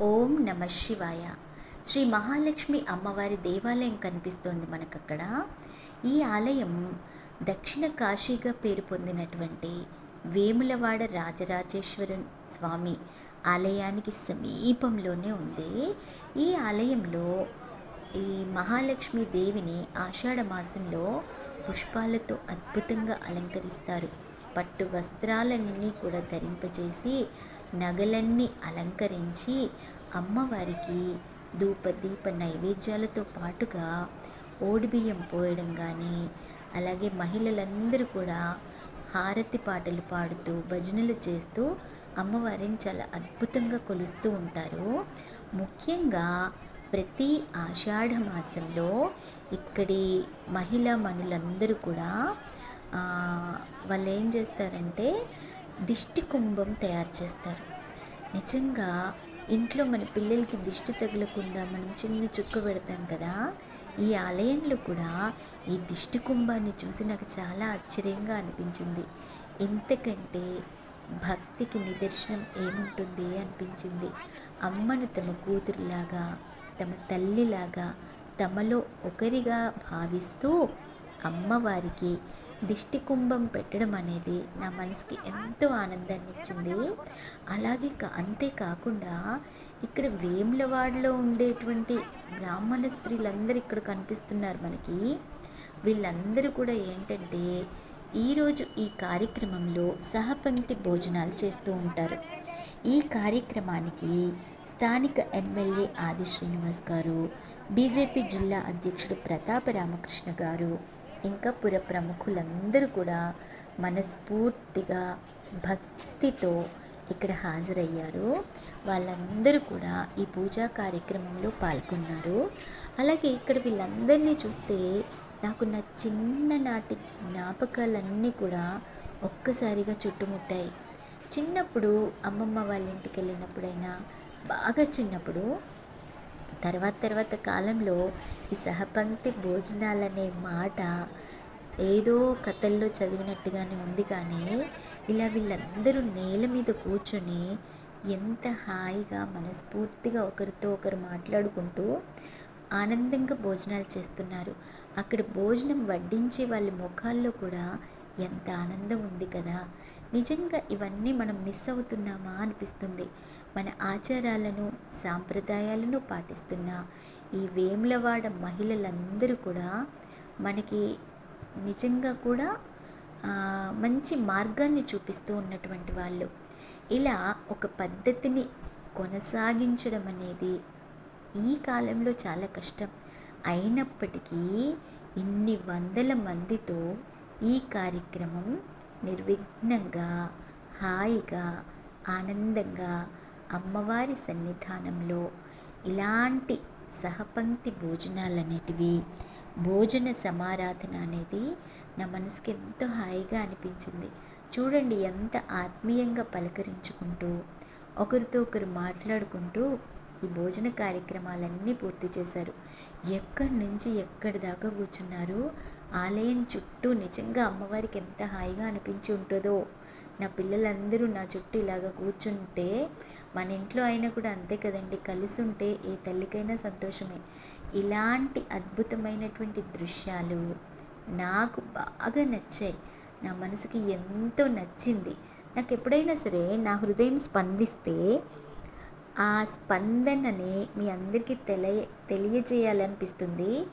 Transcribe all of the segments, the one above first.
ఓం నమ శివాయ. శ్రీ మహాలక్ష్మి అమ్మవారి దేవాలయం కనిపిస్తోంది మనకక్కడ. ఈ ఆలయం దక్షిణ కాశీగా పేరు పొందినటువంటి వేములవాడ రాజరాజేశ్వర స్వామి ఆలయానికి సమీపంలోనే ఉంది. ఈ ఆలయంలో ఈ మహాలక్ష్మి దేవిని ఆషాఢ మాసంలో పుష్పాలతో అద్భుతంగా అలంకరిస్తారు. పట్టు వస్త్రాలన్నీ కూడా ధరింపజేసి నగలన్నీ అలంకరించి అమ్మవారికి ధూప దీప నైవేద్యాలతో పాటుగా ఓడిబియ్యం పోయడం కానీ అలాగే మహిళలందరూ కూడా హారతి పాటలు పాడుతూ భజనలు చేస్తూ అమ్మవారిని చాలా అద్భుతంగా కొలుస్తూ ఉంటారు. ముఖ్యంగా ప్రతి ఆషాఢ మాసంలో ఇక్కడి మహిళా మనులందరూ కూడా వాళ్ళు ఏం చేస్తారంటే దిష్టి కుంభం తయారు చేస్తారు. నిజంగా ఇంట్లో మన పిల్లలకి దిష్టి తగలకుండా మనం చిన్న చుక్క పెడతాం కదా ఈ ఆలయంలో కూడా ఈ దిష్టి కుంభాన్ని చూసి నాకు చాలా ఆశ్చర్యంగా అనిపించింది. ఎంతకంటే భక్తికి నిదర్శనం ఏముంటుంది అనిపించింది. అమ్మను తమ కూతురులాగా తమ తల్లిలాగా తమలో ఒకరిగా భావిస్తూ అమ్మవారికి దిష్టి కుంభం పెట్టడం అనేది నా మనసుకి ఎంతో ఆనందాన్ని ఇచ్చింది అలాగే అంతేకాకుండా ఇక్కడ వేములవాడలో ఉండేటువంటి బ్రాహ్మణ స్త్రీలందరూ ఇక్కడ కనిపిస్తున్నారు మనకి. వీళ్ళందరూ కూడా ఏంటంటే ఈరోజు ఈ కార్యక్రమంలో సహపంక్తి భోజనాలు చేస్తూ ఉంటారు. ఈ కార్యక్రమానికి స్థానిక ఎమ్మెల్యే ఆది శ్రీనివాస్ గారు బీజేపీ జిల్లా అధ్యక్షుడు ప్రతాప రామకృష్ణ గారు ఇంకా పుర ప్రముఖులందరూ కూడా మనస్ఫూర్తిగా భక్తితో ఇక్కడ హాజరయ్యారు. వాళ్ళందరూ కూడా ఈ పూజా కార్యక్రమంలో పాల్గొన్నారు. అలాగే ఇక్కడ వీళ్ళందరినీ చూస్తే నాకు నా చిన్ననాటి జ్ఞాపకాలన్నీ కూడా ఒక్కసారిగా చుట్టుముట్టాయి. చిన్నప్పుడు అమ్మమ్మ వాళ్ళ ఇంటికి వెళ్ళినప్పుడైనా బాగా చిన్నప్పుడు తర్వాత తర్వాత కాలంలో ఈ సహపంక్తి భోజనాలనే మాట ఏదో కథల్లో చదివినట్టుగానే ఉంది కానీ ఇలా వీళ్ళందరూ నేల మీద కూర్చొని ఎంత హాయిగా మనస్ఫూర్తిగా ఒకరితో ఒకరు మాట్లాడుకుంటూ ఆనందంగా భోజనాలు చేస్తున్నారు. అక్కడ భోజనం వడ్డించే వాళ్ళ ముఖాల్లో కూడా ఎంత ఆనందం ఉంది కదా. నిజంగా ఇవన్నీ మనం మిస్ అవుతున్నామా అనిపిస్తుంది. మన ఆచారాలను సాంప్రదాయాలను పాటిస్తున్న ఈ వేములవాడ మహిళలందరూ కూడా మనకి నిజంగా కూడా మంచి మార్గాన్ని చూపిస్తూ ఉన్నటువంటి వాళ్ళు. ఇలా ఒక పద్ధతిని కొనసాగించడం అనేది ఈ కాలంలో చాలా కష్టం. అయినప్పటికీ ఇన్ని వందల మందితో ఈ కార్యక్రమం నిర్విఘ్నంగా హాయిగా ఆనందంగా అమ్మవారి సన్నిధానంలో ఇలాంటి సహపంక్తి భోజనాలు అనేటివి భోజన సమారాధన అనేది నా మనసుకి ఎంతో హాయిగా అనిపించింది. చూడండి ఎంత ఆత్మీయంగా పలకరించుకుంటూ ఒకరితో ఒకరు మాట్లాడుకుంటూ ఈ భోజన కార్యక్రమాలన్నీ పూర్తి చేశారు. ఎక్కడి నుంచి ఎక్కడి దాకా కూర్చున్నారు ఆలయం చుట్టూ నిజంగా అమ్మవారికి ఎంత హాయిగా అనిపించి ఉంటుందో. నా పిల్లలందరూ నా చుట్టూ ఇలాగ కూర్చుంటే మన ఇంట్లో అయినా కూడా అంతే కదండి. కలిసి ఉంటే ఏ తల్లికైనా సంతోషమే. ఇలాంటి అద్భుతమైనటువంటి దృశ్యాలు నాకు బాగా నచ్చాయి. నా మనసుకి ఎంతో నచ్చింది. నాకు ఎప్పుడైనా సరే నా హృదయం స్పందిస్తే ఆ స్పందనని మీ అందరికీ తెలియ తెలియజేయాలనిపిస్తుంది.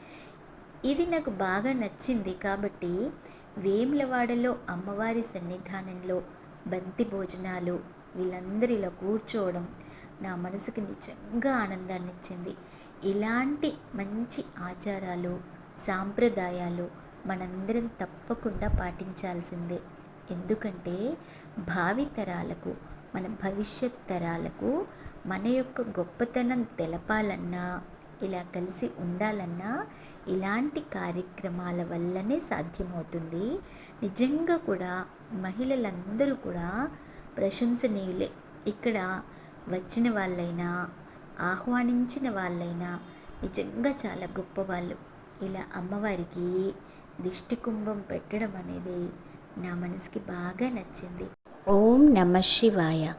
ఇది నాకు బాగా నచ్చింది కాబట్టి వేములవాడలో అమ్మవారి సన్నిధానంలో బంతి భోజనాలు వీళ్ళందరిలో కూర్చోవడం నా మనసుకు నిజంగా ఆనందాన్ని ఇచ్చింది ఇలాంటి మంచి ఆచారాలు సాంప్రదాయాలు మనందరం తప్పకుండా పాటించాల్సిందే. ఎందుకంటే భావితరాలకు మన భవిష్యత్ తరాలకు మన యొక్క గొప్పతనం తెలపాలన్నా ఇలా కలిసి ఉండాలన్నా ఇలాంటి కార్యక్రమాల వల్లనే సాధ్యమవుతుంది. నిజంగా కూడా మహిళలందరూ కూడా ప్రశంసనీయులే. ఇక్కడ వచ్చిన వాళ్ళైనా ఆహ్వానించిన వాళ్ళైనా నిజంగా చాలా గొప్పవాళ్ళు. ఇలా అమ్మవారికి దిష్టి కుంభం పెట్టడం అనేది నా మనసుకి బాగా నచ్చింది. ఓం నమ శివాయ.